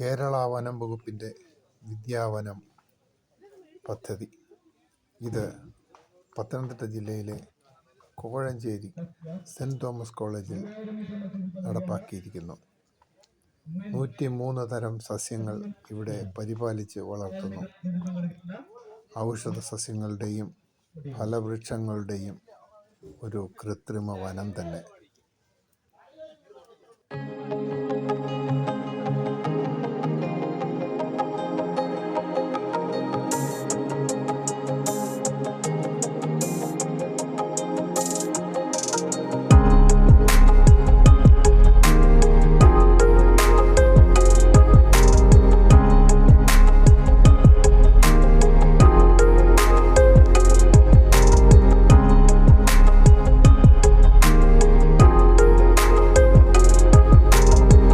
കേരള വനം വകുപ്പിന്റെ വിദ്യാവനം പദ്ധതി. ഇത് പത്തനംതിട്ട ജില്ലയിലെ കോഴഞ്ചേരി സെന്റ് തോമസ് കോളേജിൽ നടപ്പാക്കിയിരിക്കുന്നു. നൂറ്റി മൂന്ന് തരം സസ്യങ്ങൾ ഇവിടെ പരിപാലിച്ച് വളർത്തുന്നു. ഔഷധ സസ്യങ്ങളുടെയും ഫലവൃക്ഷങ്ങളുടെയും ഒരു കൃത്രിമ വനം തന്നെ.